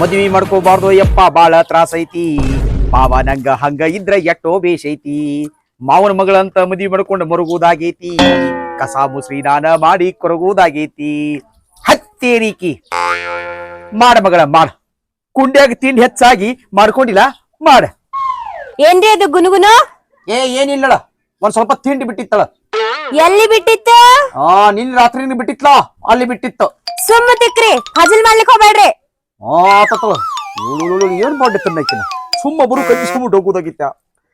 ಮದ್ವಿ ಮಾಡ್ಕೋಬಾರ್ದು ಯಪ್ಪ ಬಾಳ ತ್ರಾಸ ಐತಿ. ಮಾವ ನಂಗ ಹಂಗ ಇದ್ರ ಎಟ್ಟೋ ಬೇಷ್ ಐತಿ. ಮಾವನ ಮಗಳಂತ ಮದ್ವಿ ಮಾಡ್ಕೊಂಡು ಮರುಗುವುದಾಗೈತಿ ಕಸ ಮುಸ್ರಿ ನಾನ ಮಾಡಿ ಕೊರಗುವುದಾಗೈತಿ ಹತ್ತೇರಿಕಿ ಮಾಡ ಮಗಳ ಮಾಡ. ಕುಂಡ್ಯಾಗ ತಿಂಡಿ ಹೆಚ್ಚಾಗಿ ಮಾಡ್ಕೊಂಡಿಲ್ಲ ಮಾಡ. ಏನ್ರಿ ಅದು ಗುನುಗುನು? ಏ ಏನಿಲ್ಲಳ. ಒಂದ್ ಸ್ವಲ್ಪ ತಿಂಡಿ ಬಿಟ್ಟಿತ್ತಳ. ಎಲ್ಲಿ ಬಿಟ್ಟಿತ್ತು? ಆ ನಿನ್ ರಾತ್ರಿ ಬಿಟ್ಟಿತ್ಲ ಅಲ್ಲಿ ಬಿಟ್ಟಿತ್ತು. ಸುಮ್ಮ ತಿಕ್ರಿ ಹಜಲ್ ಮಾಡ್ಲಿಕ್ಕೆ ಹೋಗ್ಬೇಡ್ರಿ. ಆತತಳ ಏನ್ ಮಾಡಿತ್ತ ಆಕಿನ ಸುಮ್ಮ ಬರು ಕಟ್ಟಿಸ್ಕೊಂಬಿಟ್ಟು ಹೋಗೋದಾಗಿತ್ತ.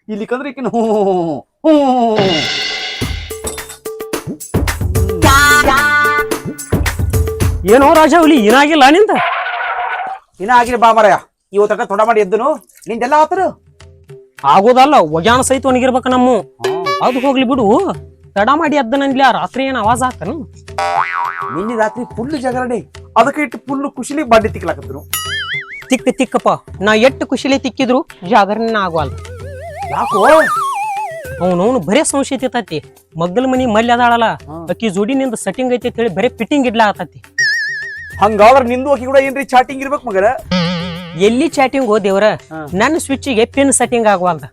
ಇಲ್ಲಿ ಕಂದ್ರೆ ಈಕಿನ ಹ್ಞೂ ಹ್ಞೂ. ಏನೋ ರಾಜ ಹುಲಿ ಏನಾಗಿಲ್ಲ ನಿಂದ? ಇನ್ನ ಆಗಿಲ್ಲ ಬಾ ಮರಯ. ಇವತ್ತ ತೊಡ ಮಾಡಿ ಎದ್ದನು. ನಿಂದೆಲ್ಲ ಆತರು? ಆಗೋದಲ್ಲ ಒಜಾನ ಸಹಿತ ಒಣಗಿರ್ಬೇಕ ನಮ್ಮ. ಅದು ಹೋಗ್ಲಿ ಬಿಡು. ತಡ ಮಾಡಿ ಎದ್ದನಂದ್ಲಿ ಆ ರಾತ್ರಿ ಏನ್ ಆವಾಜ್ ಆತನು ನಿನ್ನೆ ರಾತ್ರಿ ಫುಲ್ ಜಗರಣೆ ಅದಕ್ಕೆ ಇಟ್ಟು ಫುಲ್ ಖುಷಿಲಿ ಬಾಡಿ ತಿಕ್ಲಾಕತ್ತರು ತಿಕ್ಕ ತಿಕ್ಕಪ್ಪ. ನಾ ಎಟ್ಟು ಖುಷಿಲಿ ತಿಕ್ಕಿದ್ರು ಜಾಗರಣೆ ಆಗವಲ್ಲ ಯಾಕೋ? ಅವನವನು ಬರೇ ಸಂಶಯ ತಿತ್ತತಿ ಮಗ್ಗಲ್ ಮನಿ ಮಲ್ಲಿ ಅದಾಳಲ್ಲ. ಅಕ್ಕಿ ಜೋಡಿ ನಿಂದ ಸೆಟ್ಟಿಂಗ್ ಐತಿ ಅಂತ ಹೇಳಿ ಬರೇ ಫಿಟ್ಟಿಂಗ್ ಇಡ್ಲಾ ಆತತಿ. ಹಂಗಾದ್ರ ನಿಂದು ಆಕಿ ಕೂಡ ಏನ್ರಿ ಚಾಟಿಂಗ್ ಇರ್ಬೇಕು ಮಗರ? ಎಲ್ಲಿ ಚಾಟಿಂಗ್ ಹೋದೇವ್ರ ದೇವ್ರ? ನನ್ನ ಸ್ವಿಚ್ಗೆ ಪಿನ್ ಸೆಟ್ಟಿಂಗ್ ಆಗವಲ್ದ.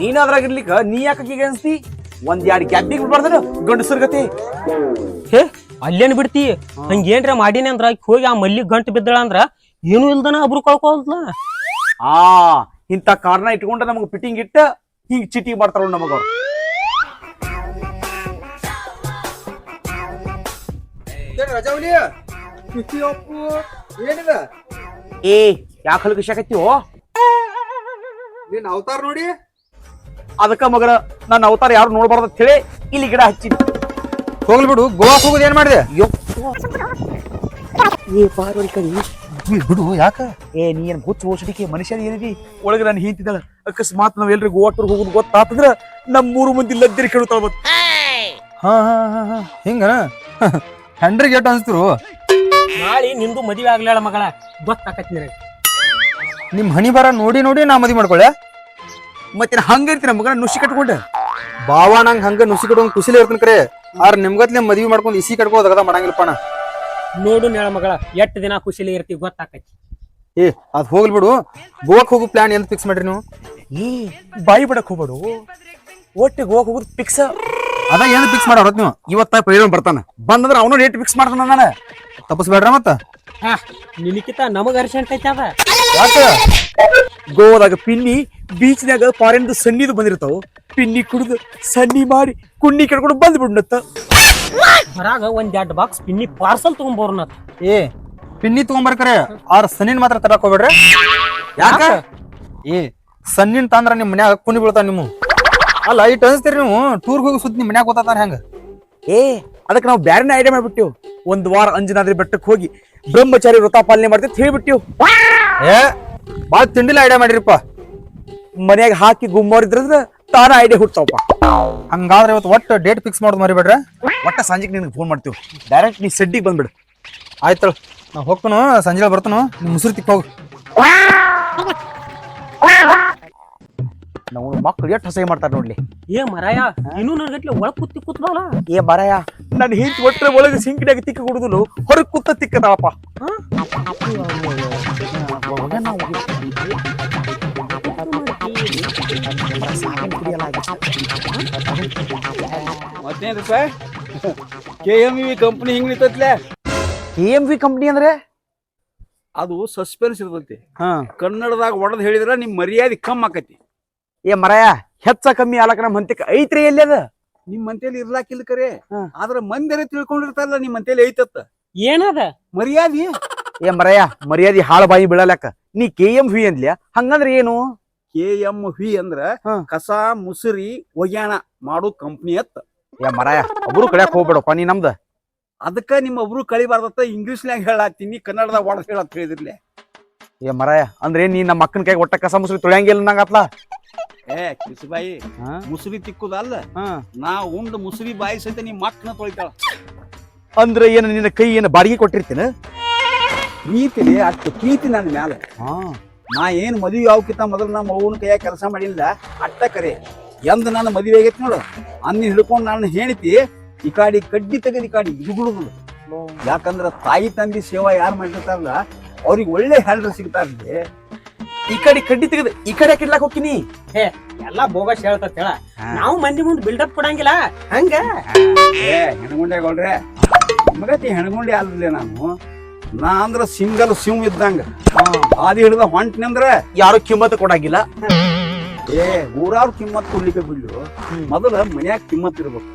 ನೀನಾದ್ರಾಗಿರ್ಲಿಕ್ಕ ನೀ ಯಾಕೆ ಅನ್ಸ್ತಿ? ಒಂದ್ ಎರಡು ಗ್ಯಾಪಿಗೆ ಬಿಡ್ಬಾರ್ದ್ರ ಗಂಡಸರ್ ಗತಿ. ಹೇ ಅಲ್ಲೇನ್ ಬಿಡ್ತಿ? ಹಂಗೇನ್ರ ಮಾಡೀನಿ ಅಂದ್ರ ಆಕಿ ಹೋಗಿ ಆ ಮಲ್ಲಿ ಗಂಟು ಬಿದ್ದಳ ಅಂದ್ರ ಏನು ಇಲ್ದನ ಒಬ್ರು ಕಳ್ಕೊಲ್ದ ಆ ಇಂತ ಕಾರಣ ಇಟ್ಕೊಂಡ ನಮಗ್ ಫಿಟ್ಟಿಂಗ್ ಇಟ್ಟ ಹಿಂಗ್ ಚಿಟಿ ಮಾಡ್ತಾರ ನಮಗ ಏ ಏನಿದ? ಏ ಯಾಕೆ ಹಲಗಿಸಾಕತ್ತೀವೋ ನಿನ್ನ ಅವತಾರ ನೋಡಿ. ಅದಕ್ಕ ಮಗನ ನನ್ನ ಅವತಾರ ಯಾರು ನೋಡ್ಬಾರ್ದು ಅಂತ ಹೇಳಿ ಇಲ್ಲಿ ಗಿಡ ಹಚ್ಚಿ ಹೋಗ್ಲಿ ಬಿಡು ಗೋವಾಕ್ ಹೋಗೋದು ಏನ್ ಮಾಡಿದೆ? ಏ ಪಾರ್ವಳಿ ಕಡಿ. ಬಿಡು ಯಾಕ? ಏ ನೀ ಏನ್ ಹುಚ್ಚು ಓಸಡಿಕೆ ಮನುಷ್ಯ ಏನಿದಿ ಒಳಗೆ ನಾನು ಹಿಂತಿದ್ದಾಳ ಅಕಸ್ಮಾತ್ ನಾವ್ ಎಲ್ರಿ ಗೋವಾ ಟೂರ್ ಹೋಗೋದು ಗೊತ್ತಾತಂದ್ರ ನಮ್ ಮೂರು ಮಂದಿ ಲದ್ದರಿ ಕೇಳುತ್ತಾಳ ಮತ್ ಹಾ ಹಾ ಹಾ ಹಾ. ಹಿಂಗನ ಹೆಂಡ್ರಿಗೆ ಎಟ್ ಅನ್ಸ್ತಿರು? ನಾಳೆ ನಿಂದು ಮದುವೆ ಆಗ್ಲಾಳ ಮಗಳ. ಗೊತ್ತಾಕತ್ ನಿನಗೆ. ನಿಮ್ ಹಣಿ ಬರ ನೋಡಿ ನೋಡಿ ನಾ ಮದಿ ಮಾಡ್ಕೊಳ್ಳೆ ಮತ್ತೆ ಹಂಗ ಇರ್ತೀನಿ ಮಗನ ನುಸಿ ಕಟ್ಕೊಂಡ. ಬಾವ ನಂಗೆ ಹಂಗ ನುಸಿ ಕಟ್ಕೊಂಡ್ ಖುಷಿಲಿ ಇರ್ತೀನಿ ಕರೆ. ಆರ್ ನಿಮ್ಗತ್ಲೆ ಮದ್ವಿ ಮಾಡ್ಕೊಂಡು ಇಸಿ ಕಟ್ಕೋದ್ ಅದ ಮಾಡಂಗಿಲ್ಲಪ್ಪ ನಾ. ನೋಡು ನೇಳ ಮಗಳ ಎಷ್ಟ್ ದಿನ ಖುಷಿಲಿ ಇರ್ತಿ ಗೊತ್ತಾಕೈತಿ. ಏ ಅದ್ ಹೋಗ್ಲಿ ಬಿಡು. ಗೋವಾಕ್ ಹೋಗೋ ಪ್ಲಾನ್ ಎಂತ ಫಿಕ್ಸ್ ಮಾಡ್ರಿ ನೀವು? ಏ ಬಾಯಿ ಬಿಡಕ್ ಹೋಗ್ಬೇಡು. ಒಟ್ಟಿಗೆ ಗೋವಾ ಹೋಗುದು ಫಿಕ್ಸ್ ಅದ ಏನ್ ಫಿಕ್ಸ್ ಮಾಡೋರತ್ ನೀವು? ಇವತ್ತ ಪ್ರಯೋಜನ ಬರ್ತಾನ. ಬಂದ್ರೆ ಅವನು ರೇಟ್ ಫಿಕ್ಸ್ ಮಾಡ್ತಾನ ನಾನು. ತಪ್ಪಿಸ್ಬೇಡ್ರ ಮತ್ತ? ಹಾ ನಿನಕಿತ ನಮಗ ಅರ್ಜೆಂಟ್ ಐತಿ ಅದ. ಯಾಕ? ಗೋವಾದಾಗ ಪಿನ್ನಿ ಬೀಚ್ನ್ಯಾಗ ಫಾರಿನ್ದು ಸನ್ನಿದು ಬಂದಿರ್ತಾವ. ಪಿನ್ನಿ ಕುಡಿದು ಸನ್ನಿ ಮಾಡಿ ಕುಣ್ಣಿ ಕೆಡ್ಕೊಂಡು ಬಂದ್ ಬಿಡ್ನತ್ತ ಹೊರಾಗ ಒಂದ್ ಎರಡ್ ಬಾಕ್ಸ್ ಪಿನ್ನಿ ಪಾರ್ಸಲ್ ತಗೊಂಬೋರ್ನ ಏ ಪಿನ್ನಿ ತಗೊಂಬರ್ಕರೆ ಆರ್ ಸನ್ನಿನ್ ಮಾತ್ರ ತರಕ್ ಹೋಗ್ಬೇಡ್ರಿ? ಯಾಕ? ಏ ಸನ್ನಿನ್ ತಂದ್ರ ನಿಮ್ ಮನ್ಯಾಗ ಕುಣಿ ಬೀಳ್ತಾವ ನಿಮ್ಮ. ಅಲ್ಲ ಇಟ್ ಅನ್ಸ್ತೀರಿ ನೀವು? ಟೂರ್ ಹೋಗಿ ಸುದ್ದಿ ನಿಮ್ ಮನ್ಯಾಗ ಗೊತ್ತಾತಾರ ಹೆಂಗ? ಏ ಅದಕ್ಕೆ ನಾವು ಬೇರೆನೇ ಐಡಿಯಾ ಮಾಡ್ಬಿಟ್ಟಿವ್. ಒಂದ್ ವಾರ ಅಂಜನಾದ್ರಿ ಬೆಟ್ಟಕ್ಕೆ ಹೋಗಿ ಬ್ರಹ್ಮಚಾರಿ ವ್ರತ ಪಾಲನೆ ಮಾಡ್ತೀವಿ ಹೇಳ್ಬಿಟ್ಟಿವ್. ಏ ಬಾಳ ತಿಂಡಿಲ್ಲ ಐಡಿಯಾ ಮಾಡಿರಿಪ್ಪ. ಮನ್ಯಾಗ ಹಾಕಿ ಗುಮ್ಮೋರಿದ್ರಂದ್ರ ತಾನ ಐಡಿಯಾ ಹುಡ್ತಾವಪ್ಪ ಹಂಗಾದ್ರೆ ಇವತ್ತು ಒಟ್ಟು ಡೇಟ್ ಫಿಕ್ಸ್ ಮಾಡೋದು ಮರಿಬೇಡ್ರೆ? ಒಟ್ಟ ಸಂಜೆಗೆ ನಿನಗೆ ಫೋನ್ ಮಾಡ್ತೀವಿ. ಡೈರೆಕ್ಟ್ ನೀ ಸೆಡ್ಡಿಗೆ ಬಂದ್ಬಿಡು. ಆಯ್ತು ನಾ ಹೋಗ್ತಾನು? ಸಂಜೆ ಬರ್ತಾನು? ನಿಮ್ ಮುಸುರು ತಿಕ್ಕ ಹೋಗು. ನಾವು ಮಕ್ಕಳು ಎಷ್ಟು ಹೊಸ ಮಾಡ್ತಾರೆ ನೋಡ್ಲಿ. ಏ ಮರಾಯ ಇನ್ನೂ ನನ್ಗಟ್ಲೆ ಒಳಗ್ ಕುತ್ತಿ ಕೂತ್ಬಾಲ ಏ ಮರಾಯ ನನ್ನ ಹಿಂತ್ ಒಟ್ಟರೆ ಒಳಗೆ ಸಿಂಕಿನಾಗ ತಿಕ್ಕ ಕುಡುದಲು ಹೊರಗೆ ಕೂತ ತಿಕ್ಕದಾಳಪ್ಪ ಮತ್ತೇನ್ ರೂಪಾಯಿ ಕೆ ಎಂ ವಿ ಕಂಪ್ನಿ ಹಿಂಗ್ ನಿಂತತ್ಲೆ? ಕೆ ಎಂ ವಿ ಕಂಪ್ನಿ ಅಂದ್ರೆ? ಅದು ಸಸ್ಪೆನ್ಸ್ ಇರ್ತೈತಿ. ಹಾ. ಕನ್ನಡದಾಗ ಒಡದ್ ಹೇಳಿದ್ರ ನಿಮ್ ಮರ್ಯಾದೆ ಕಮ್ಮಿ ಆಕತಿ. ಏ ಮರಯ ಹೆಚ್ಚ ಕಮ್ಮಿ ಆಲಕ ನಮ್ಮ ಹಂತಕ್ಕೆ ಐತ್ರಿ ಎಲ್ಲಿ ಅದ? ನಿಮ್ ಮಂತೇಲಿ ಇರ್ಲಾಕಿಲ್ಲ ಕರೆ. ಹಾ. ಆದ್ರ ಮಂದಿರ ತಿಳ್ಕೊಂಡಿರ್ತಾರಲ್ಲ ನಿಮ್ ಮಂತೇಲಿ ಐತತ್ತ. ಏನದ? ಮರ್ಯಾದೆ? ಏ ಮರಯ ಮರ್ಯಾದೆ ಹಾಳ ಬಾಯಿ ಬೀಳಲಕ್ಕ. ನೀ ಕೆ ಎಂ ವಿ ಅಂದ್ಲ್ಯಾ? ಹಂಗಂದ್ರೆ ಏನು? ಕೆ ಎಂ ವಿ ಅಂದ್ರ ಹಾ. ಕಸ ಮುಸುರಿ ಒಗ್ಯಾಣ ಮಾಡೋ ಕಂಪ್ನಿ ಅತ್ತ. ಏ ಮರಾಯ ಒಬ್ರು ಕಡ್ಯಾಕ್ ಹೋಗ್ಬೇಡಪ್ಪ ನೀ ನಮ್ದ. ಅದಕ್ಕ ನಿಮ್ಮ ಒಬ್ರು ಕಳಿಬಾರ್ದತ್ತ ಇಂಗ್ಲೀಷ್ನ್ಯಾಗ ಹೇಳತ್ತೀನಿ ಕನ್ನಡದಾಗ ಒಡದ್ ಹೇಳತ್ ಹೇಳಿದ್ರಿ ಏ ಮರಾಯ ಅಂದ್ರೆ ನೀ ನಮ್ಮ ಅಕ್ಕನ ಕೈಗೆ ಒಟ್ಟ ಕಸ ಮುಸರಿ ತೊಳೆಯಂಗಿಲ್ಲ ನಂಗತ್ಲ? ಏ ಕಿಸುಬಾಯಿ ಹಾ? ಮುಸುರಿ ತಿಕ್ಕುದಲ್ಲ? ಹಾ. ನಾ ಉಂಡ್ ಮುಸುರಿ ಬಾಯಿ ಸಹಿತ ನಿಮ್ ಮಕ್ಕನ ತೊಳಿತಾಳ. ಅಂದ್ರೆ ಏನು ನಿನ್ನ ಕೈ ಏನು ಬಾಡಿಗೆ ಕೊಟ್ಟಿರ್ತೇನೆ? ಪ್ರೀತಿ ಅಷ್ಟು ಪ್ರೀತಿ ನನ್ನ ಮ್ಯಾಲ. ನಾ ಏನು ಮದುವೆ ಯಾವಕ್ಕಿಂತ ಮೊದಲು ನಮ್ಮ ಅವ್ವನ ಕೈಯಾಗ ಕೆಲಸ ಮಾಡಿಲ್ಲ ಅಟ್ಟ ಕರೆ. ಎಂದ ನಾನು ಮದುವೆ ಆಗೈತಿ ನೋಡು. ಅನ್ನ ಹಿಡ್ಕೊಂಡು ನಾನು ಹೇಳ್ತಿ ಈ ಕಾಡಿ ಕಡ್ಡಿ ತೆಗೆದು ಈ ಕಾಡಿ ಇದುಗುಡುದು ಯಾಕಂದ್ರೆ ತಾಯಿ ತಂದಿ ಸೇವಾ ಯಾರು ಮಾಡಿರ್ತಾರಲ್ಲ ಅವ್ರಿಗೆ ಒಳ್ಳೆ ಹೆಲ್ಡ್ರ್ ಸಿಗ್ತಾರ್ಲಿ. ಈ ಕಡೆ ಕಡ್ಡಿ ತೆಗೆದು ಈ ಕಡೆ ಕಿಡ್ಲಾಕ್ ಹೋಗ್ತೀನಿ ಹೇ ಎಲ್ಲಾ ಬೋಗಸ್ ಹೇಳ್ತತ್ ಹೇಳ ನಾವು ಮಂದಿ ಮುಂದೆ ಬಿಲ್ಡಪ್ ಕೊಡಂಗಿಲ್ಲ. ಹಂಗ? ಏ ಹೆಣಗುಂಡೆಗೌಡ್ರೆ ಮಗತಿ ಹೆಣಗುಂಡೆ ಅಲ್ಲದೆ ನಾನು. ನಾ ಅಂದ್ರೆ ಸಿಂಗಲ್ ಸಿಮ್ ಇದ್ದಂಗ. ಆದಿ ಹಿಡಿದ ಹೊಂಟ್ನಿ ಅಂದ್ರೆ ಯಾರು ಕಿಮ್ಮತ್ ಕೊಡಾಗಿಲ್ಲ. ಏ ಊರಾರು ಕಿಮ್ಮತ್ ಕೊಡ್ಲಿಕ್ಕೆ ಬಿಡ್ಲು. ಮೊದಲ ಮನ್ಯಾಗ ಕಿಮ್ಮತ್ ಇರ್ಬೇಕು.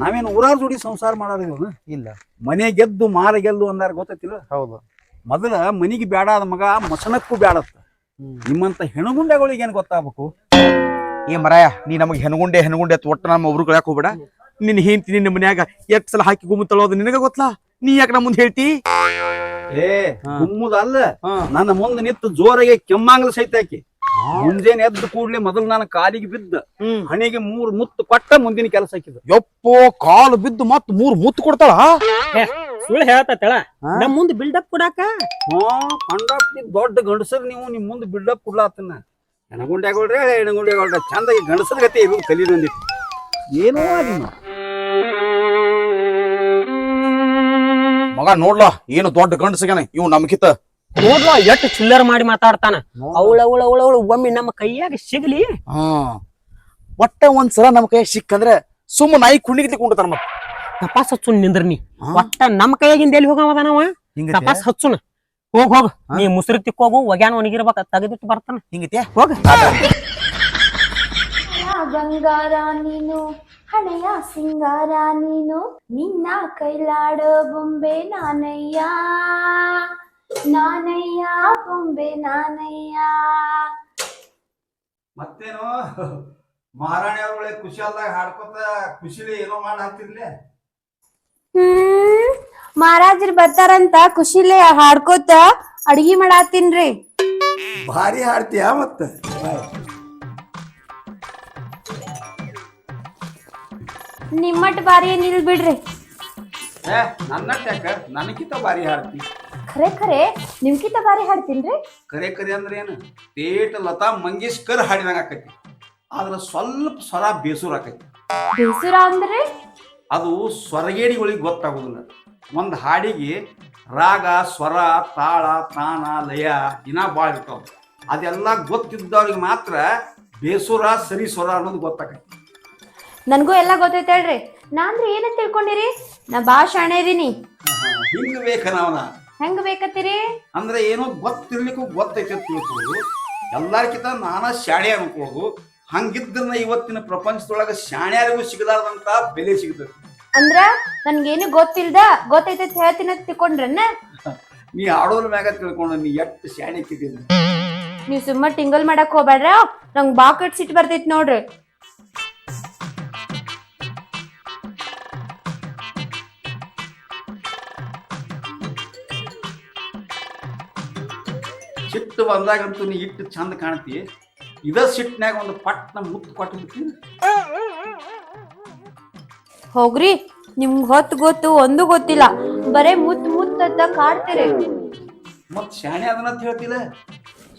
ನಾವೇನು ಊರಾರು ಜೋಡಿ ಸಂಸಾರ ಮಾಡೋದು ಇಲ್ಲ. ಮನೆ ಗೆದ್ದು ಮಾರ ಗೆಲ್ಲು ಅಂದಾರ ಗೊತ್ತೈತಿಲ್ಲ? ಹೌದು. ಮೊದಲ ಮನಿಗೆ ಬೇಡಾದ ಮಗ ಮಸನಕ್ಕೂ ಬೇಡತ್ತ ನಿಮ್ಮಂತ ಹೆಣಗುಂಡೆಗಳಿಗೆ ಏನ್ ಗೊತ್ತಾಗ್ಬೇಕು? ಏ ಮರಾಯ ನೀ ನಮಗೆ ಹೆಣಗುಂಡೆ ಹೆಣಗುಂಡೆ ಅಂತ ಒಟ್ಟ ನಮ್ಮ ಒಬ್ರು ಕಳ್ಯಾಕ ಹೋಗ್ಬೇಡ. ನಿನ್ನ ಹೆಂಡತಿ ನಿನ್ನ ಮನ್ಯಾಗ ಎಷ್ಟ್ ಸಲ ಹಾಕಿ ಗುಮ್ಮುತ್ತಳೋ ತಳೋದು ನಿನಗ ಗೊತ್ತಲ್ಲ ನೀ ಯಾಕೆ ನಮ್ಮ ಮುಂದೆ ಹೇಳ್ತಿ? ಏ ಗುಮ್ಮುದಲ್ಲ. ನನ್ನ ಮುಂದೆ ನಿಂತು ಜೋರಾಗಿ ಕೆಮ್ಮಾಂಗ್ಲ ಸಹಿತ ಆಕಿ ಮುಂಜಾನೆ ಎದ್ದ ಕೂಡ್ಲೆ ಮೊದಲು ನಾನು ಕಾಲಿಗೆ ಬಿದ್ದ. ಹಣಿಗೆ ಮೂರ್ ಮುತ್ತು ಕೊಟ್ಟ ಮುಂದಿನ ಕೆಲಸ ಹಾಕಿದ ಯಪ್ಪೋ ಕಾಲು ಬಿದ್ದು ಮತ್ ಮೂರ್ ಮುತ್ತು ಕೊಡ್ತಾಳ? ಸುಳ್ಳು ಹೇಳ್ತಾಳ ಹೇಳ ನಮ್ ಮುಂದ್ ಬಿಲ್ಡಪ್ ಕೊಡಾಕ? ಹಾ ಕಂಡಾಕ್ತಿ ದೊಡ್ಡ ಗಂಡಸರ್ ನೀವು ನಿಮ್ ಮುಂದೆ ಬಿಲ್ಡಪ್ ಕೊಡ್ಲಾತನ. ಹೆಣಗುಂಡೆಗಳ್ರೆ ಹೆಣಗುಂಡೆಗಳ್ರೆ ಚಂದಾಗಿ ಗಂಡಸರ ಗತಿ ಇದು ಕಲೀದೊಂದಿಟ್ಟು ಏನೋ ನಿಮ್ಮ ಮಗ ನೋಡ್ಲಾ ಏನು ದೊಡ್ಡ ಗಂಡ ಗಂಡಸಗನ ಇವ್ ನಮ್ಕಿತ ನೋಡ್ಲ ಎಷ್ಟ್ ಚಿಲ್ಲರ್ ಮಾಡಿ ಮಾತಾಡ್ತಾನ. ಅವಳ ಅವಳ ಅವಳ ಅವಳು ಒಮ್ಮೆ ನಮ್ಮ ಕೈಯಾಗ ಸಿಗ್ಲಿ. ಹಾ. ಒಟ್ಟ ಒಂದ್ಸಲ ನಮ್ ಕೈಯಾಗ ಸಿಕ್ಕಂದ್ರೆ ಸುಮ್ಮ ನಾಯಿ ಕುಣಿಗಿಲಿ ಕುಂಡ್ತಾನ ಮತ್ತೆ. ತಪಾಸ್ ಹಚ್ಚುನ್ ನಿಂದ್ರ ನೀ. ಒಟ್ಟ ನಮ್ಮ ಕೈಯಾಗಿಂದ ಎಲ್ಲಿ ಹೋಗವದ ನಾವ ಹಿಂಗತೆ? ತಪಾಸ್ ಹಚ್ಚುನ. ಹೋಗ್ ಹೋಗ್. ನೀ ಮುಸ್ರಿ ತಿಕ್ಕೋಗು ಒಗ್ಯಾನ ಒಣಗಿರ್ಬೇಕ ತೆಗೆದಿಟ್ಟು ಬರ್ತಾನ. ಹಿಂಗತೆ? ಹೋಗ. ಬಂಗಾರ ನೀನು ಹಣೆಯ ಸಿಂಗಾರ ನೀನು ನಿನ್ನ ಕೈಲಾಡೋ ಬೊಂಬೆ ನಾನಯ್ಯ. ನಾನಯ್ಯ ಬೊಂಬೆ ನಾನಯ್ಯ. ಮತ್ತೇನು? ಮಹಾರಾಣಿ ಅವ್ರೊಳೆ ಖುಷಿ ಅಲ್ದಾಗ ಹಾಡ್ಕೊತ ಖುಷಿಲಿ ಏನೋ ಮಾಡಿ ಹಾಕ್ತಿರ್ಲಿ ಹ್ಮ್ ಮಹಾರಾಜರು ಬರ್ತಾರಂತ ಖುಷಿಲೇ ಹಾಡ್ಕೋತ ಅಡ್ಗಿ ಮಾಡಾತೀನ್ರಿ ಭಾರಿ ಹಾಡ್ತೀಯ ಮತ್ತ? ನಿಮ್ಮಟ್ ಬಾರಿ ಏನಿಲ್ ಬಿಡ್ರಿ? ಏ ನನ್ನ ಯಾಕ? ನನಗಿಂತ ಬಾರಿ ಹಾಡ್ತಿ. ಖರೆ ಖರೆ ನಿಮ್ಕಿಂತ ಬಾರಿ ಹಾಡ್ತೀನ್ರಿ? ಕರೆ ಕರೆ ಅಂದ್ರೆ ಏನು? ಪೇಟ ಲತಾ ಮಂಗೇಶ್ಕರ್ ಹಾಡಿದಂಗ ಆಕೈತಿ. ಆದ್ರೆ ಸ್ವಲ್ಪ ಸ್ವರ ಬೇಸೂರ ಆಕೈತಿ. ಬೇಸುರ ಅಂದ್ರೆ? ಅದು ಸ್ವರಗೇಡಿಗಳಿಗೆ ಗೊತ್ತಾಗೋದಿಲ್ಲ. ಒಂದು ಹಾಡಿಗೆ ರಾಗ ಸ್ವರ ತಾಳ ತಾಣ ಲಯ ಇನ್ನ ಭಾಳ ಇರ್ತಾವ. ಅದೆಲ್ಲ ಗೊತ್ತಿದ್ದವ್ರಿಗೆ ಮಾತ್ರ ಬೇಸುರ ಸರಿ ಸ್ವರ ಅನ್ನೋದು ಗೊತ್ತಾಕೈತಿ. ನನ್ಗೂ ಎಲ್ಲ ಗೊತ್ತೈತೆ ಹೇಳ್ರಿ. ನಾ ಅಂದ್ರೆ ಏನ ತಿಳ್ಕೊಂಡಿರಿ? ನಾ ಬಾ ಶಾಣೆ ಇದೀನಿ. ಹಿಂಗ ಬೇಕ ನಾವನ ಹೆಂಗ್ ಬೇಕತ್ತೀರಿ? ಅಂದ್ರೆ ಏನೋ ಗೊತ್ತಿರ್ಲಿಕ್ಕೂ ಗೊತ್ತೈತೆ ಅಂತ ತಿಳ್ಕೊಳ್ಳೋದು. ಎಲ್ಲಾರ್ಕಿಂತ ನಾನ ಶಾಣೆ ಅನ್ಕೊಳ್ಳೋದು. ಹಂಗಿದ್ರನ್ನ ಇವತ್ತಿನ ಪ್ರಪಂಚದೊಳಗ ಶಾಣ್ಯಾರಿಗೂ ಸಿಗಲಾರ್ದಂತ ಬೆಲೆ ಸಿಗ್ತದೆ. ಅಂದ್ರ ನನ್ಗೇನು ಗೊತ್ತಿಲ್ದ? ಗೊತ್ತೈತೆ ಅಂತ ಹೇಳ್ತೀನಿ ಅಂತ ತಿಳ್ಕೊಂಡ್ರನ್ನ ನೀ ಆಡೋದ್ರ ಮ್ಯಾಗ ತಿಳ್ಕೊಂಡ ನೀ ಎಷ್ಟು ಶಾಣೆ ಕಿದ್ದೀನಿ ನೀವ್ ಸುಮ್ಮ ಟಿಂಗಲ್ ಮಾಡಕ್ ಹೋಗ್ಬೇಡ್ರ ನಂಗ್ ಬಾಕೆಟ್ ಸಿಟ್ ಬರ್ತೈತಿ ನೋಡ್ರಿ. ಸಿಟ್ಟು ಬಂದಾಗಂತೂ ನೀ ಇಟ್ಟು ಚಂದ ಕಾಣ್ತಿ. ಇದ ಸಿಟ್ಟಿನಾಗ ಒಂದು ಪಟ್ನ ಮುತ್ತು ಕೊಟ್ಟು ಬಿಡ್ತೀನಿ ಹೋಗ್ರಿ ನಿಮ್ಗ್ ಹೊತ್ತು ಗೊತ್ತು ಒಂದು ಗೊತ್ತಿಲ್ಲ. ಬರೇ ಮುತ್ ಮುತ್ ಅಂತ ಕಾಡ್ತೀರಿ ಮತ್ ಶಾಣೆ ಅದನ್ನ ಅಂತ ಹೇಳ್ತಿಲ್ಲ.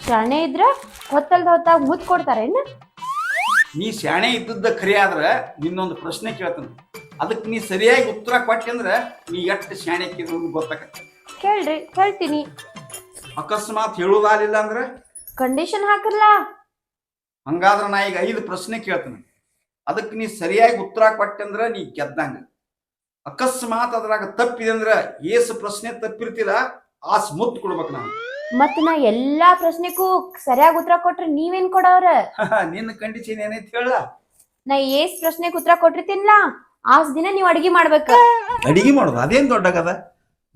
ಶಾಣೆ ಇದ್ರ ಹೊತ್ತಲ್ದ ಹೊತ್ತಾಗ ಮುತ್ ಕೊಡ್ತಾರೇನ ನೀ ಶಾಣೆ ಇದ್ದದ್ದ ಖರೆ ಆದ್ರ ನಿನ್ನೊಂದು ಪ್ರಶ್ನೆ ಕೇಳ್ತಾನೆ. ಅದಕ್ಕೆ ನೀ ಸರಿಯಾಗಿ ಉತ್ತರ ಕೊಟ್ಟಿ ಅಂದ್ರೆ ನೀ ಎಷ್ಟು ಶಾಣೆ ಕೇಳಿದ್ರು ಗೊತ್ತಾಗತ್ತೆ. ಕೇಳ್ರಿ ಹೇಳ್ತೀನಿ ಅಕಸ್ಮಾತ್ ಹೇಳುದಾಲಿಲ್ಲ ಅಂದ್ರೆ? ಕಂಡೀಷನ್ ಹಾಕಲ್ಲ ಹಂಗಾದ್ರ ನಾ ಈಗ ಐದು ಪ್ರಶ್ನೆ ಕೇಳ್ತೀನಿ. ಅದಕ್ಕೆ ನೀ ಸರಿಯಾಗಿ ಉತ್ತರ ಕೊಟ್ಟೆ ಅಂದ್ರೆ ನೀ ಗೆದ್ದಂಗ. ಅಕಸ್ಮಾತ್ ಅದ್ರಾಗ ತಪ್ಪಿದೆ ಅಂದ್ರೆ ಏಸು ಪ್ರಶ್ನೆ ತಪ್ಪಿರ್ತಿಲ್ಲ ಆ ಸ್ಮುತ್ ಕೊಡ್ಬೇಕು ನಾನು. ಮತ್ ನಾ ಎಲ್ಲಾ ಪ್ರಶ್ನೆಗೂ ಸರಿಯಾಗಿ ಉತ್ತರ ಕೊಟ್ರೆ ನೀವೇನ್ ಕೊಡವ್ರ? ನಿನ್ನ ಕಂಡೀಷನ್ ಏನೈತಿ ಹೇಳ. ನಾ ಏಸ್ ಪ್ರಶ್ನೆಗೆ ಉತ್ತರ ಕೊಟ್ಟಿರ್ತೀನಿಲ್ಲ ಆ ದಿನ ನೀವ್ ಅಡಿಗೆ ಮಾಡ್ಬೇಕು. ಅಡಿಗೆ ಮಾಡೋದು ಅದೇನ್ ದೊಡ್ಡಗದ?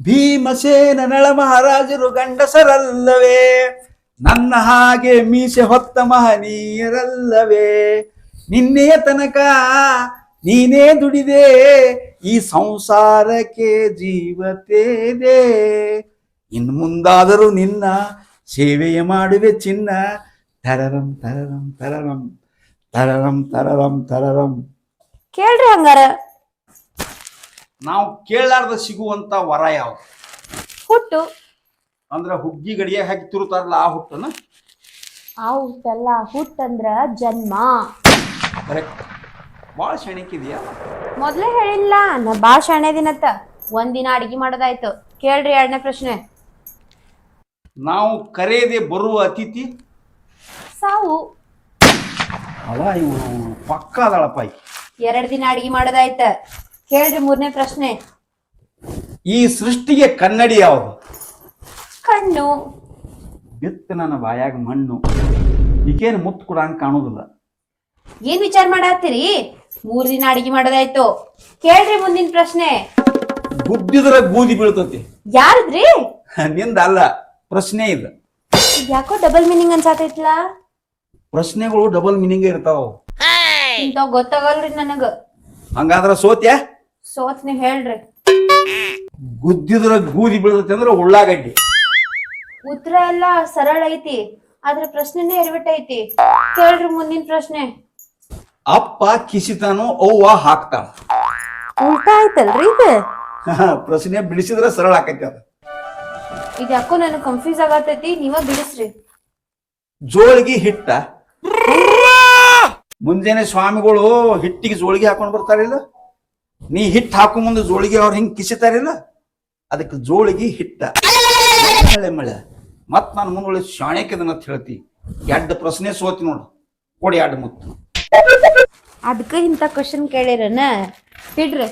ಭೀಮಸೇನ ನಳ ಮಹಾರಾಜರು ಗಂಡಸರಲ್ಲವೇ? ನನ್ನ ಹಾಗೆ ಮೀಸೆ ಹೊತ್ತ ಮಹನೀಯರಲ್ಲವೇ? ನಿನ್ನೆಯ ತನಕ ನೀನೇ ದುಡಿದೆ, ಈ ಸಂಸಾರಕ್ಕೆ ಜೀವತೇದೆ ಇನ್ನು ಮುಂದಾದರೂ ನಿನ್ನ ಸೇವೆಯ ಮಾಡುವೆ ಚಿನ್ನ. ತರರಂ ತರರಂ ತರರಂ ತರರಂ ತರರಂ ತರರಂ. ಕೇಳ್ರಿ ಹಂಗಾರ. ನಾವು ಕೇಳಲಾರ್ದ ಸಿಗುವಂತ ವರ ಯಾವ ಹುಟ್ಟು. ಅಂದ್ರ ಹುಗ್ಗಿ ಗಡಿಗೆ ಹಾಕಿ ತಿರುತ್ತಾರಲ್ಲ ಆ ಹುಟ್ಟನ ಆ ಹುಟ್ಟಲ್ಲ ಹುಟ್ಟಂದ್ರ ಜನ್ಮ. ಕರೆಕ್ಟ್ ಭಾಳ ಶಣಿಕಿದ್ಯಾ ಮೊದ್ಲೇ ಹೇಳಿಲ್ಲ ನಾ ಬಾ ಶಾಣೆ ದಿನತ್ತ ಒಂದಿನ ಅಡಿಗೆ ಮಾಡೋದಾಯ್ತು. ಕೇಳ್ರಿ ಎರಡನೇ ಪ್ರಶ್ನೆ. ನಾವು ಕರೆಯದೆ ಬರುವ ಅತಿಥಿ? ಸಾವು. ಅವ ಇವನು ಪಕ್ಕ ಅದಳಪ್ಪ ಈಕಿ. ಎರಡ್ ದಿನ ಅಡಿಗೆ ಮಾಡೋದಾಯ್ತ. ಕೇಳ್ರಿ ಮೂರನೇ ಪ್ರಶ್ನೆ. ಈ ಸೃಷ್ಟಿಗೆ ಕನ್ನಡಿ ಯಾವುದು? ಕಣ್ಣು. ಬಿತ್ತ ನನ್ನ ಬಾಯಾಗ ಮಣ್ಣು. ಈಗೇನು ಮುತ್ತು ಕೊಡಂಗ್ ಕಾಣುದಿಲ್ಲ. ಏನ್ ವಿಚಾರ ಮಾಡತ್ತೀರಿ? ಮೂರ್ ದಿನ ಅಡಿಗೆ ಮಾಡೋದಾಯ್ತು. ಕೇಳ್ರಿ ಮುಂದಿನ ಪ್ರಶ್ನೆ. ಗುದ್ದಿದ್ರ ಬೂದಿ ಬೀಳ್ತತಿ. ಯಾರದ್ರಿ? ನಿಂದ ಅಲ್ಲ ಪ್ರಶ್ನೆ ಇಲ್ಲ ಯಾಕೋ ಡಬಲ್ ಮೀನಿಂಗ್ ಅನ್ಸಾತೈತ್ಲ? ಪ್ರಶ್ನೆಗಳು ಡಬಲ್ ಮೀನಿಂಗ್ ಇರ್ತಾವ. ಗೊತ್ತಾಗಲ್ರಿ ನನಗ. ಹಂಗಾದ್ರ ಸೋತ್ಯ? ಸೋತ್ ನೀವ್ ಹೇಳ್ರಿ ಗುದ್ದಿದ್ರ ಗೂದಿ ಬೀಳ್ತತಿ ಅಂದ್ರೆ ಉಳ್ಳಾಗಡ್ಡಿ. ಉತ್ತರ ಎಲ್ಲ ಸರಳ ಐತಿ ಆದ್ರೆ ಪ್ರಶ್ನೆನೇ ಎಡಬಿಟ್ಟೈತಿ ಕೇಳ್ರಿ ಮುಂದಿನ ಪ್ರಶ್ನೆ. ಅಪ್ಪ ಕಿಸಿತಾನು ಅವ್ವ ಹಾಕ್ತಾನ. ಉಲ್ಟಾ ಆಯ್ತಲ್ರಿ ಇದು? ಪ್ರಶ್ನೆ ಬಿಡಿಸಿದ್ರೆ ಸರಳ ಆಕೈತಿ ಅದು. ಇದು ಯಾಕೋ ನನಗ್ ಕನ್ಫ್ಯೂಸ್ ಆಗತೈತಿ ನೀವ ಬಿಡಿಸ್ರಿ. ಜೋಳಿಗೆ ಹಿಟ್ಟ. ಮುಂಜಾನೆ ಸ್ವಾಮಿಗಳು ಹಿಟ್ಟಿಗೆ ಜೋಳಿಗೆ ಹಾಕೊಂಡ್ ಬರ್ತಾರಿಲ್ಲ ನೀ ಹಿಟ್ಟು ಹಾಕೋ ಮುಂದೆ ಜೋಳಿಗೆ ಅವ್ರು ಹಿಂಗ್ ಕಿಸಿತಾರಿಲ್ಲ ಅದಕ್ಕೆ ಜೋಳಿಗೆ ಹಿಟ್ಟ. ಮಳೆ ಮಳೆ. ಮತ್ ನಾನು ಮುಂದೆ ಶಾಣೆಕದನ್ನ ಹೇಳ್ತಿ. ಎರಡು ಪ್ರಶ್ನೆ ಸೋತಿ ನೋಡು. ಕೊಡಿ ಎಡ್ ಮುತ್ತು. ಅದಕ್ಕೆ ಇಂಥ ಕ್ವಶನ್ ಕೇಳಿರನ? ಹಿಡ್ರಿ.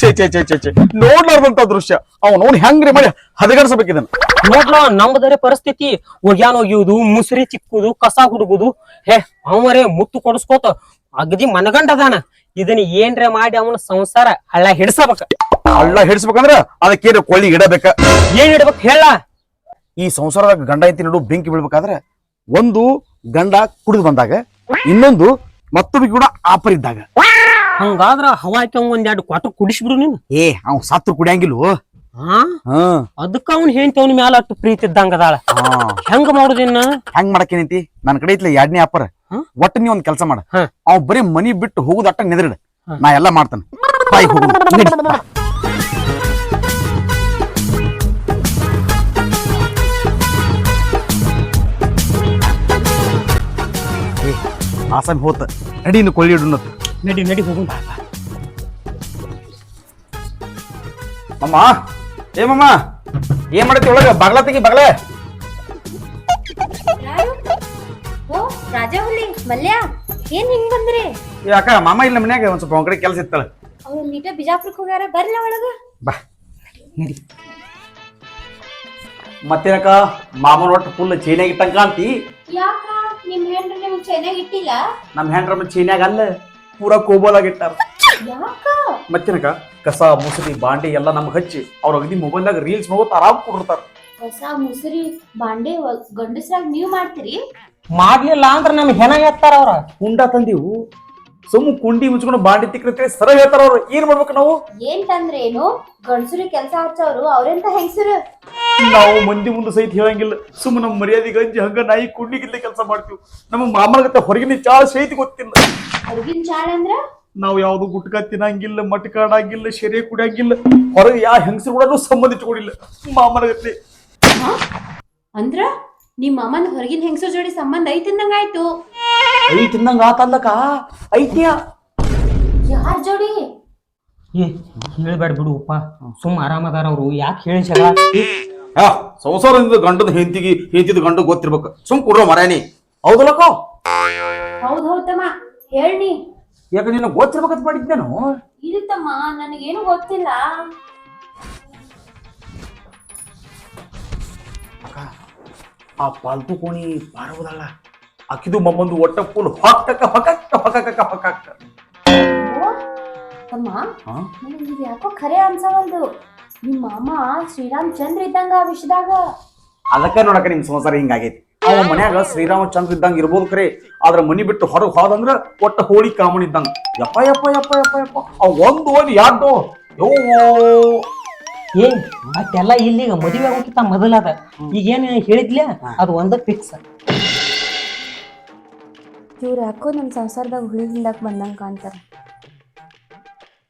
ಚೇ ಚೇ ಚೇ ಚೇ ಚೇ ನೋಡ್ಲಾರ್ದಂತ ದೃಶ್ಯ. ಅವನು ಹೆಂಗ್ರಿ ಮಾಡಿ ಹದಗಡಿಸಬೇಕಿದನ್. ನೋಡ್ಲ ನಮ್ದರೆ ಪರಿಸ್ಥಿತಿ. ಒಗ್ಯಾನ ಒಗಿಯುವುದು ಮುಸ್ರಿ ಚಿಕ್ಕುದು ಕಸ ಹುಡುಗುದು. ಹೇ ಅವರೇ ಮುತ್ತು ಕೊಡಿಸ್ಕೋತ ಅಗದಿ ಮನಗಂಡದಾನ ಇದನ್ನ ಏನ್ರೆ ಮಾಡಿ ಅವನ ಸಂಸಾರ ಹಳ್ಳ ಹಿಡಿಸಬೇಕ. ಹಳ್ಳ ಹಿಡಿಸ್ಬೇಕಂದ್ರ ಅದಕ್ಕೇನು ಕೊಳ್ಳಿ ಇಡಬೇಕ? ಏನ್ ಇಡ್ಬೇಕು ಹೇಳ. ಈ ಸಂಸಾರದಾಗ ಗಂಡ ಐತಿ ನಡು ಬೆಂಕಿ ಬೀಳ್ಬೇಕಾದ್ರೆ ಒಂದು ಗಂಡ ಕುಡಿದು ಬಂದಾಗ ಇನ್ನೊಂದು ಮತ್ತೊಬ್ಬ ಕೂಡ ಆಪರ್ ಇದ್ದಾಗ. ಹಂಗಾದ್ರ ಒಂದ್ ಒಂದೆರಡು ಕೊಟ್ಟು ಕುಡಿಸ್ಬಿಡು ನೀನು. ಏ ಅವ್ ಸತ್ತು ಕುಡಿಯಂಗಿಲ್ವೋ? ಹಾ? ಹಾ. ಅದಕ್ಕ ಅವ್ನ ಹೆಂಡತಿ ಅವ್ನ ಮ್ಯಾಲ ಅಷ್ಟು ಪ್ರೀತಿ ಇದ್ದಂಗ ಅದಾಳ. ಹೆಂಗ ಮಾಡುದಿನ್ನ ಹೆಂಗ್ ಮಾಡಕೇನೈತಿ? ನನ್ ಕಡೆ ಐತ್ಲ ಎರಡನೇ ಅಪ್ಪರ? ಒಟ್ಟು ನೀ ಒಂದ್ ಕೆಲಸ ಮಾಡ. ಅವ ಬರೀ ಮನಿ ಬಿಟ್ಟು ಹೋಗುದ ಅಟ್ಟ ನೆದರಿಡ. ನಾ ಎಲ್ಲಾ ಮಾಡ್ತಾನ. ಬಾಯ್ ಆಸಾಮಿ ಹೋತ. ನಡಿ ಇನ್ನು ಕೊಳ್ಳಿ ನಡಿ ನಡಿ ಹೋಗು. ಮಮ್ಮ ಏ ಮಮ್ಮ ಏನ್ ಮಾಡತ್ತಿ ಒಳಗ? ಬಗ್ಲ ತೆಗಿ ಬಗ್ಲೆ. ಓ ರಾಜಾ ಹುಲಿ ಮಲ್ಯ ಏನ್ ಹಿಂಗ್ ಬಂದ್ರಿ? ಯಾಕ ಮಾಮ ಇಲ್ಲ ಮನ್ಯಾಗ ಒಂದ್ ಸ್ವಲ್ಪ ಒಂದ್ ಕಡೆ ಕೆಲಸ ಇತ್ತಳ ಅವ್ರು ನೀಟ ಬಿಜಾಪುರಕ್ಕೆ ಹೋಗ್ಯಾರ ಬರ್ಲ ಒಳಗ. ಬಾ ನಡಿ. ಮತ್ತೇನಕ್ಕ ಮಾಮನ ಒಟ್ಟು ಫುಲ್ ಚೈನ್ಯಾಗ ಇಟ್ಟಂಗ ಕಾಂತಿ ಯಾಕ? ನಿಮ್ ಹೆಂಡ್ರ ನಿಮ್ಗ್ ಚೆನ್ನಾಗಿ ಇಟ್ಟಿಲ್ಲ? ನಮ್ಮ ಹೆಂಡ್ರ ಚೈನ್ಯಾಗ ಅಲ್ಲ ಪೂರಾ ಕೋಬೋದಾಗ ಇಟ್ಟಾರ. ಯಾಕ? ಮತ್ತೇನಕ್ಕ ಕಸ ಮುಸರಿ ಬಾಂಡೆ ಎಲ್ಲ ನಮ್ಗೆ ಹಚ್ಚಿ ಅವ್ರ ಅಗದಿ ಮೊಬೈಲ್ದಾಗ ರೀಲ್ಸ್ ನೋಡ್ತಾ ಆರಾಮ್ ಕೊಡಿರ್ತಾರ. ಹೊಸ ಮುಸುರಿ ಬಾಂಡೆ ಗಂಡಸ್ರಾಗ ನೀವ್ ಮಾಡ್ತೀರಿ? ಮಾಡ್ಲಿಲ್ಲ ಅಂದ್ರ ನಮ್ಗೆ ಹೆಣ ಹೇಳ್ತಾರ ಅವ್ರ. ಕುಂಡ ತಂದಿವು. ಸುಮ್ಮ ಕುಂಡಿ ಮುಚ್ಕೊಂಡು ಬಾಂಡೆ ತಿಕ್ಕಿರ್ತೀವಿ ಸರ ಹೇಳ್ತಾರ ಅವ್ರು. ಏನ್ ಮಾಡ್ಬೇಕು ನಾವು? ಏನ್ ತಂದ್ರೆ ಏನು? ಗಂಡಸರಿ ಕೆಲಸ ಹಚ್ಚೋರು ಅವ್ರೆಂತ ಹೆಂಗಸರು? ನಾವು ಮಂದಿ ಮುಂದೆ ಸಹಿತ ಹೇಳಂಗಿಲ್ಲ. ಸುಮ್ಮ ನಮ್ಮ ಮರ್ಯಾದೆ ಗಂಜಿ ಹಂಗ ನಾಯಿ ಕುಂಡಿಗಿಲ್ಲ ಕೆಲಸ ಮಾಡ್ತೀವಿ. ನಮ್ಮ ಮಾಮನ ಹೊರಗಿನ ಚಾಳ ಸಹಿತ ಗೊತ್ತಿಲ್ಲ. ಹೊರಗಿನ ಚಾಳ ಅಂದ್ರ? ನಾವು ಯಾವ್ದು ಗುಟ್ಕ ತಿನ್ನಂಗಿಲ್ಲ ಮಟ್ಕಾಡಾಗಿಲ್ಲ ಶರೀರ ಶೆರೆ ಕುಡಿಯಂಗಿಲ್ಲ ಹೊರಗೆ ಯಾವ ಹೆಂಗಸರು ಕೂಡ ಸಂಬಂಧ ಇಟ್ಕೊಂಡಿಲ್ಲ. ಮಾಮನಗತ್ತೆ ಅಂದ್ರ ನಿಮ್ ಮಾಮನ್ ಹೊರಗಿನ ಹೆಂಗಸರ ಜೋಡಿ ಸಂಬಂಧ ಐತಿಂದಂಗ ಆಯ್ತು. ಐ ತಿನ್ನಂಗ ಆತಲ್ಲಕ ಐತ್ಯಾ? ಯಾರ ಜೋಡಿ? ಏ ಹೇಳ್ಬೇಡ ಬಿಡು ಉಪ್ಪ ಸುಮ್ ಆರಾಮದಾರ ಅವ್ರು. ಯಾಕೆ ಹೇಳಿ ಜಗಳ ಆ, ಸಂಸಾರದಿಂದ ಗಂಡದ ಹೆಂತಿಗೆ ಹೆಂತಿದ ಗಂಡ ಗೊತ್ತಿರ್ಬೇಕು. ಸುಮ್ ಕುಡ್ರ ಮರಾನಿ ಹೌದಲ್ಲಕ್ಕ? ಹೌದ್ ಹೌದಮ್ಮ ಹೇಳ್ನಿ. ಯಾಕ ನಿನ್ನ ಗೊತ್ತಿರ್ಬೇಕಂತ ಮಾಡಿದ್ದೇನು ಇರುತ್ತಮ್ಮ ನನಗೇನು ಗೊತ್ತಿಲ್ಲ. ಆ ಪಾಲ್ತು ಕೋಣಿ ಪಾರವುದಲ್ಲ ಅಕ್ಕಿದು ಮಮ್ಮಂದು ಒಟ್ಟ ಫುಲ್ ಹೊಕ್ಕಕ್ಕ ಹೊಕ್ಕಕ್ಕ ಹೊಕ್ಕಕ್ಕ ಹೊಕ್ಕಕ್ಕ ಅಮ್ಮ ಹಾ? ನನಗೆ ಯಾಕೋ ಖರೆ ಅನ್ಸವಲ್ದು. ನಿಮ್ಮ ಮಾಮ ಶ್ರೀರಾಮಚಂದ್ರ ಇದ್ದಂಗ ಆ ವಿಷಯದಾಗ. ಅದಕ್ಕ ನೋಡಕ ನಿಮ್ ಸಂಸಾರ ಹಿಂಗಾಗೈತಿ. ಅವ ಮನ್ಯಾಗ ಶ್ರೀರಾಮಚಂದ್ರ ಇದ್ದಂಗ ಇರ್ಬೋದು ಕರೆ. ಆದ್ರ ಮನಿ ಬಿಟ್ಟು ಹೊರಗೆ ಹೋದಂದ್ರ ಒಟ್ಟ ಹೋಳಿ ಕಾಮನ್ ಇದ್ದಂಗ. ಯಪ್ಪ ಯಪ್ಪ ಯಪ್ಪ ಯಪ್ಪ ಯಪ್ಪ. ಅವ್ ಒಂದು ಓದ್ ಯಾರ್ದು? ಯೋ. ಏ ಅಷ್ಟೆಲ್ಲ ಇಲ್ಲಿಗ ಮದುವೆ ಆಗೋಕಿಂತ ಮೊದಲದ ಈಗ ಏನ್ ಹೇಳಿದ್ಲೆ? ಅದು ಒಂದ ಫಿಕ್ಸ್ ಇವ್ರು ಯಾಕೋ ನಮ್ಮ ಸಂಸಾರದಾಗ ಹುಳಿ ಬಂದಂಗೆ ಕಾಣ್ತಾರ.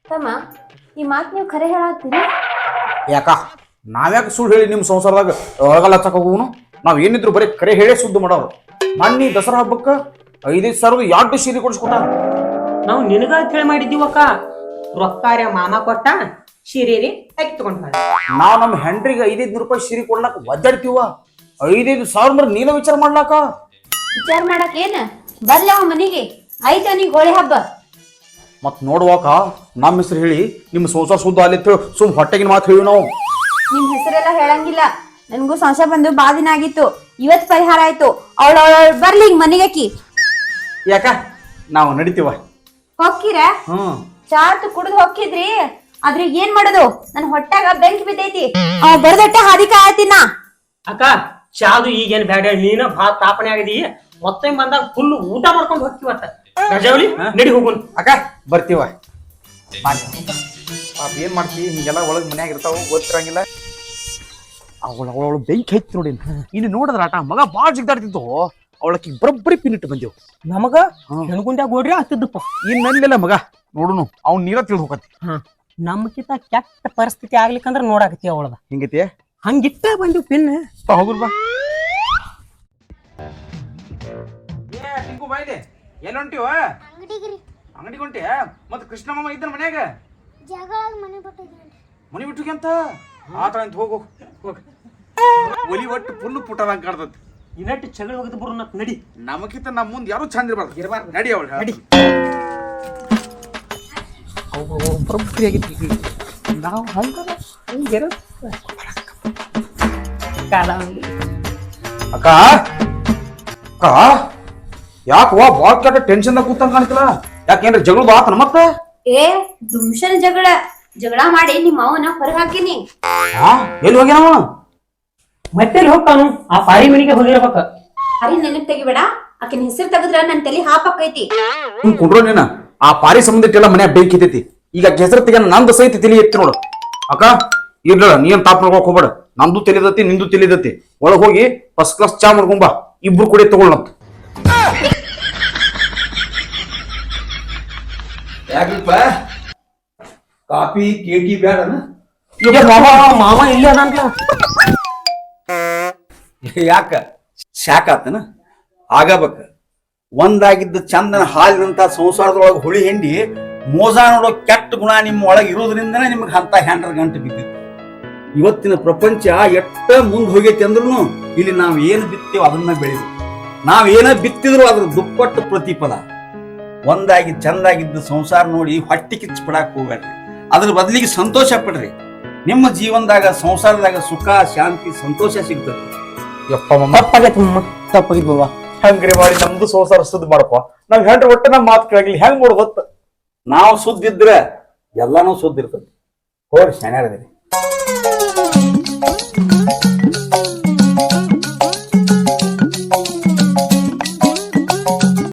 ತಮ್ಮ ಈ ಮಾತು ನೀವು ಖರೆ ಹೇಳತ್ತೀರಿ? ಯಾಕ? ನಾವ್ಯಾಕ ಸುಳ್ಳು ಹೇಳಿ ನಿಮ್ಮ ಸಂಸಾರದಾಗ ಒಳಗಲ್ಲ ಹಚ್ಚಕ್ ಹೋಗುನು ನಾವ್ ಏನಿದ್ರು ಬರೀ ಕರೆ ಹೇಳೇ ಸುದ್ದು ಮಾಡೋರು. ಮಣ್ಣಿ ದಸರಾ ಹಬ್ಬಕ್ಕ ಐದೈದು ಸಾವಿರದ ಎರಡು ಸೀರೆ ಕೊಡಿಸ್ಕೊಟ್ಟ. ನಾವು ನಿನಗ ಕೇಳಿ ಮಾಡಿದ್ದೀವಕ್ಕ. ರೊಕ್ಕಾರ್ಯ ಮಾಮ ಕೊಟ್ಟ ಸೀರೆ ಅಕ್ಕಿ ತಗೊಂಡ್ ಬಂದ ನಾವ್ ನಮ್ಮ ಹೆಂಡ್ರಿಗೆ ಐದೈದು ರೂಪಾಯಿ ಸೀರೆ ಕೊಡ್ಲಾಕ ಒದ್ದಾಡ್ತೀವ? ಐದೈದು ಸಾವಿರ ಮರ ನೀನ ವಿಚಾರ ಮಾಡ್ಲಾಕ? ವಿಚಾರ ಮಾಡಕ್ ಏನ? ಬರ್ಲಿ ಅವ ಮನಿಗೆ. ಐತ ನೀ ಹೋಳಿ ಹಬ್ಬ. ಮತ್ ನೋಡುವಾಕ ನಮ್ಮ ಹೆಸರು ಹೇಳಿ ನಿಮ್ಮ ಸೋಸ ಸುದ್ದ ಅಲ್ಲಿ ಸುಮ್ ಹೊಟ್ಟೆಗಿನ ಮಾತು ಹೇಳಿ ನಾವು. ನಿಮ್ ಹೆಸರೆಲ್ಲ ಹೇಳಂಗಿಲ್ಲ. ನನ್ಗೂ ಸಂಶಯ ಬಂದು ಬಾ ದಿನ ಆಗಿತ್ತು. ಇವತ್ತು ಪರಿಹಾರ ಆಯ್ತು. ಅವಳ ಬರ್ಲಿ ಮನೆಗೆ ಮನಿಗಕ್ಕಿ. ಯಾಕ? ನಾವು ನಡಿತೀವ. ಹೊಕ್ಕಿರ ಹ್ಮ್. ಚಾರ್ತ್ ಕುಡಿದು ಹೊಕ್ಕಿದ್ರಿ ಆದ್ರೆ ಏನ್ ಮಾಡೋದು? ನನ್ ಹೊಟ್ಟಾಗ ಬೆಂಕಿ ಬಿದ್ದೈತಿ. ಅವ್ ಬರ್ದಟ್ಟ ಹಾದಿ ಕಾಯತಿನ ಅಕ್ಕ ಚಾದು ಈಗೇನ್ ಬೇಡ ನೀನ ಬಾ ತಾಪನೆ ಆಗಿದಿ. ಮತ್ತೆ ಬಂದಾಗ ಫುಲ್ ಊಟ ಮಾಡ್ಕೊಂಡು ಹೋಗ್ತಿವತ್ತ ರಜಾವಳಿ ನಡಿ ಹೋಗುನ್ ಅಕ್ಕ ಬರ್ತೀವ. ಪಾಪ ಏನ್ ಮಾಡ್ತಿ? ಹಿಂಗೆಲ್ಲ ಒಳಗ್ ಮನ್ಯಾಗ ಇರ್ತಾವ ಗೊತ್ತಿರಂಗಿಲ್ಲ. ಅವಳ ಅವಳು ಬೆಂಕಿ ಹೈತಿ ನೋಡಿ ಇನ್ನು ನೋಡಿದ್ರ ಆಟ ಮಗ ಭಾಳ ಜಿಗ್ದಾಡ್ತಿತ್ತು ಅವಳಕ್ಕೆ ಬರೋಬ್ಬರಿ ಪಿನಿಟ್ ಬಂದೆವು. ನಮಗ ಹೆಣ್ಗುಂಡ್ಯಾಗ ಗೋಡ್ರಿ ಆಗ್ತಿದ್ದಪ್ಪ. ಇನ್ನಲ್ಲಿಲ್ಲ ಮಗ ನೋಡುನು ಅವ್ನ್ ನೀರ ತಿಳಿದು ಹೋಗತ್ತೆ. ನಮ್ಗಿಂತ ಕೆಟ್ಟ ಪರಿಸ್ಥಿತಿ ಆಗ್ಲಿಕ್ಕಂದ್ರ ನೋಡಾಕತಿ ಅವಳದ. ಹಿಂಗೈತಿ? ಹಂಗಿಟ್ಟ ಬಂದಿವ್ ಪಿನ್. ಹೋಗು ಬಾ. ಟಿಂಕು ಬಾಯ್ದೆ ಎಲ್ಲಿ ಹೊಂಟಿವ ಅಂಗಡಿಗ್ರಿ ಅಂಗಡಿಗೆ ಹೊಂಟಿ ಮತ್ತೆ ಕೃಷ್ಣ ಮಾಮ ಇದ್ದಾನ ಮನ್ಯಾಗ? ಜಾಗಳಾಗ ಮನೆ ಬಿಟ್ಟಿದ್ರಿ. ಮನಿ ಬಿಟ್ಟು ಅಂತ? ಆತ ಅಂತ ಹೋಗು ಹೋಗ ಒಲಿ ಒಟ್ಟು ಪುಲ್ಲು ಪುಟ್ಟದಂಗ ಕಾಡ್ತತಿ ಇನ್ನಟ್ಟು ಚಗಳ ಹೋಗದ ಬರು ನಡಿ. ನಮಗಿಂತ ನಮ್ಮ ಮುಂದೆ ಯಾರು ಚಂದ ಇರಬಾರ್ದು. ಇರಬಾರ್ದು. ನಡಿ ಅವಳು ನಡಿ. ಬರೋಬ್ಬರಿ ಆಗಿತ್ತು ನಾವು ಹಂಗ ಅಕ್ಕ? ಅಕ್ಕ? ಒಬ್ಬ ಭಾಳ ಕೆಟ್ಟ ಟೆನ್ಷನ್ ಕೂತಂಗ ಕಾಣ್ತಿಲ್ಲ? ಯಾಕೇನ್ರ ಜಗಳ ಆತನ ಮತ್ತೆ? ಏ ದುಂಶನ್ ಜಗಳ. ಜಗಳ ಮಾಡಿ ನಿಮ್ಮ ಅವನ ಹೊರಗೆ ಹಾಕಿನಿ. ಹಾ ಎಲ್ಲಿ ಹೋಗ್ಯಾವ ಮತ್ತೆ ಹೋಗ್ತಾನು? ಆ ಪಾರಿ ಮನಿಗೆ ಹೋಗಿರ್ಬೇಕ. ಹರಿ ನೆನಪ್ ತೆಗಿಬೇಡ. ಆಕಿನ ಹೆಸರು ತೆಗೆದ್ರ ನನ್ ತಲೆ ಹಾಪಕ್ಕೈತಿ ಹ್ಮ್ ಕುಂಡ್ರೋ ನೀನ? ಆ ಪಾರಿ ಸಂಬಂಧ ಇಟ್ಟೆಲ್ಲ ಮನ್ಯಾಗ ಬೆಂಕಿ ಈಗ ಹೆಸರು ತೆಗ ನಂದು ಸಹಿತ ತಲಿ ಎತ್ತಿ ನೋಡು. ಅಕ್ಕ ಇರ್ಲ ನೀನ್ ತಾಪ್ ನೋಡ್ಕೊಕ್ ಹೋಗ್ಬೇಡ. ನಂದು ತಿಳಿದತಿ ನಿಂದು ತಿಳಿದತಿ ಒಳಗ್ ಹೋಗಿ ಫಸ್ಟ್ ಕ್ಲಾಸ್ ಚಾ ಮಾಡ್ಕೊಂಬ ಇಬ್ರು ಕೂಡ ತಗೊಳ್ಳಂತ ಯಾಕಪ್ಪ ಕಾಫಿ ಕೇಟಿ ಈಗ ಮಾಮ ಇಲ್ಲ ಯಾಕ? ಶಾಕ್ ಆತನ? ಆಗಬೇಕ. ಒಂದಾಗಿದ್ದ ಚಂದನ ಹಾಲಿನಂತ ಸಂಸಾರದೊಳಗೆ ಹುಳಿ ಹಿಂಡಿ ಮೋಸ ನೋಡೋ ಕೆಟ್ಟ ಗುಣ ನಿಮ್ಮ ಒಳಗೆ ಇರೋದ್ರಿಂದನೇ ನಿಮ್ಗೆ ಅಂತ ಹ್ಯಾಂಡ್ರ ಗಂಟು ಬಿದ್ದಿತ್ತು. ಇವತ್ತಿನ ಪ್ರಪಂಚ ಎಷ್ಟ ಮುಂದೆ ಹೋಗೈತಿ ಅಂದ್ರೂ ಇಲ್ಲಿ ನಾವು ಏನು ಬಿತ್ತೇವೋ ಅದನ್ನ ಬೆಳೆದು. ನಾವು ಏನ ಬಿತ್ತಿದ್ರು ಅದ್ರ ದುಪ್ಪಟ್ಟು ಪ್ರತಿಫಲ. ಒಂದಾಗಿ ಚಂದಾಗಿದ್ದ ಸಂಸಾರ ನೋಡಿ ಹೊಟ್ಟೆ ಕಿಚ್ಚು ಬಿಡಕ್ಕೆ ಹೋಗ್ಬೇಡ್ರಿ. ಅದ್ರ ಬದಲಿಗೆ ಸಂತೋಷ ಪಡ್ರಿ. ನಿಮ್ಮ ಜೀವನದಾಗ ಸಂಸಾರದಾಗ ಸುಖ ಶಾಂತಿ ಸಂತೋಷ ಸಿಗ್ತದೆ. ಯಪ್ಪ ಮಮ್ಮ ತಪ್ಪಾಗೈತಿ ಮಮ್ಮ ತಪ್ಪಾಗಿದ್ ಬಾಬಾ ಹಂಗ್ರಿ ಮಾಡಿ ನಮ್ದು ಸಂಸಾರ ಸುದ್ದಿ ಮಾಡಪ್ಪ. ನಾವ್ ಹೆಂಡ್ರ ಒಟ್ಟ ನಮ್ ಮಾತು ಕೇಳಿ ಹೆಂಗ್ ಮಾಡೋದು ಗೊತ್ತ? ನಾವು ಸುದ್ದಿದ್ರೆ ಎಲ್ಲಾನು ಸುದ್ದಿರ್ತದೆ. ಹೋಗಿ ಶನಿಯಾರದಿರಿ